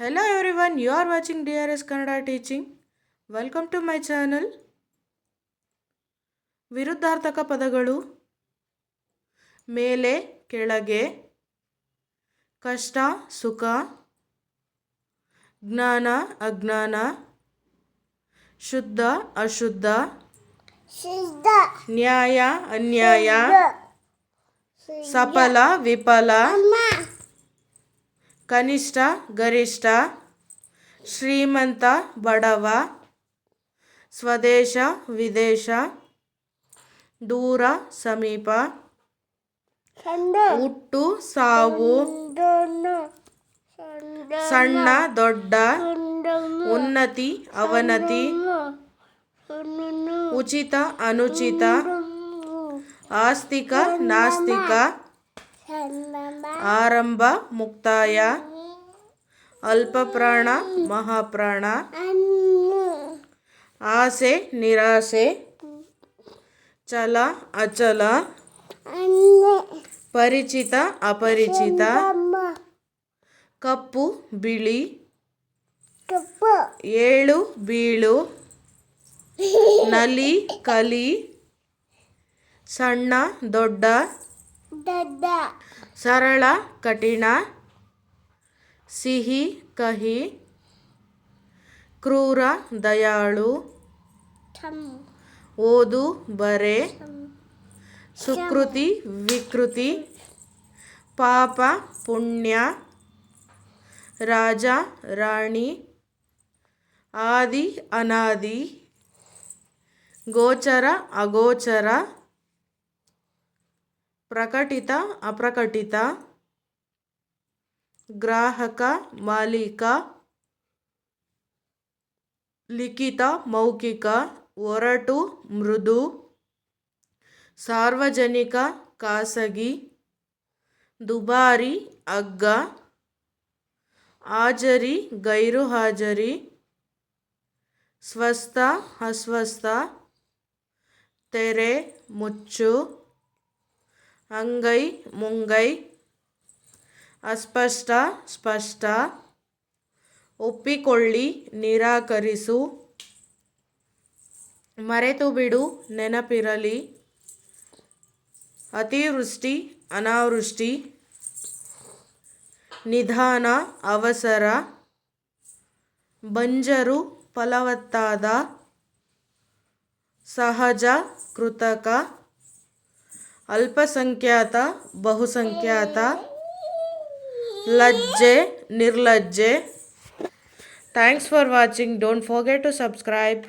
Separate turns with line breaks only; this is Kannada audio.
Hello everyone you are watching D R S Kannada teaching welcome to my channel ವಿರುದ್ಧಾರ್ಥಕ ಪದಗಳು. ಮೇಲೆ ಕೆಳಗೆ ಕಷ್ಟ ಸುಖ ಜ್ಞಾನ ಅಜ್ಞಾನ ಶುದ್ಧ ಅಶುದ್ಧ ನ್ಯಾಯ ಅನ್ಯಾಯ ಸಫಲ ವಿಫಲ ಕನಿಷ್ಠ ಗರಿಷ್ಠ ಶ್ರೀಮಂತ ಬಡವ ಸ್ವದೇಶ ವಿದೇಶ ದೂರ ಸಮೀಪ ಹುಟ್ಟು ಸಾವು ಸಣ್ಣ ದೊಡ್ಡ ಉನ್ನತಿ ಅವನತಿ ಉಚಿತ ಅನುಚಿತ ಆಸ್ತಿಕ ನಾಸ್ತಿಕ ಆರಂಭ, ಮುಕ್ತಾಯ. ಅಲ್ಪಪ್ರಾಣ, ಮಹಾಪ್ರಾಣ. ಆಸೆ, ನಿರಾಸೆ. ಚಲ, ಅಚಲ. ಪರಿಚಿತ, ಅಪರಿಚಿತ. ಕಪ್ಪು, ಬಿಳಿ. ಏಳು, ಬೀಳು. ನಲಿ, ಕಲಿ. ಸಣ್ಣ, ದೊಡ್ಡ. ಸರಳ ಕಠಿಣ ಸಿಹಿ ಕಹಿ ಕ್ರೂರ ದಯಾಳು ಓದು ಬರೆ ಸುಕೃತಿ ವಿಕೃತಿ ಪಾಪ ಪುಣ್ಯ ರಾಜ ರಾಣಿ ಆದಿ ಅನಾದಿ ಗೋಚರ ಅಗೋಚರ ಪ್ರಕಟಿತ, ಅಪ್ರಕಟಿತ, ಗ್ರಾಹಕ, ಮಾಲೀಕ, ಲಿಖಿತ, ಮೌಖಿಕ, ಒರಟು, ಮೃದು, ಸಾರ್ವಜನಿಕ, ಖಾಸಗಿ, ದುಬಾರಿ, ಅಗ್ಗ, ಹಾಜರಿ, ಗೈರು ಹಾಜರಿ, ಸ್ವಸ್ಥ, ಅಸ್ವಸ್ಥ, ತೆರೆ, ಮುಚ್ಚು ಅಂಗೈ ಮುಂಗೈ, ಅಸ್ಪಷ್ಟ, ಸ್ಪಷ್ಟ, ಒಪ್ಪಿಕೊಳ್ಳಿ, ನಿರಾಕರಿಸು, ಮರೆತು ಬಿಡು, ನೆನಪಿರಲಿ, ಅತಿವೃಷ್ಟಿ, ಅನಾವೃಷ್ಟಿ, ನಿಧಾನ, ಅವಸರ, ಬಂಜರು, ಫಲವತ್ತಾದ, ಸಹಜ, ಕೃತಕ ಅಲ್ಪಸಂಖ್ಯಾತ ಬಹುಸಂಖ್ಯಾತ ಲಜ್ಜೆ ನಿರ್ಲಜ್ಜೆ thanks for watching don't forget to subscribe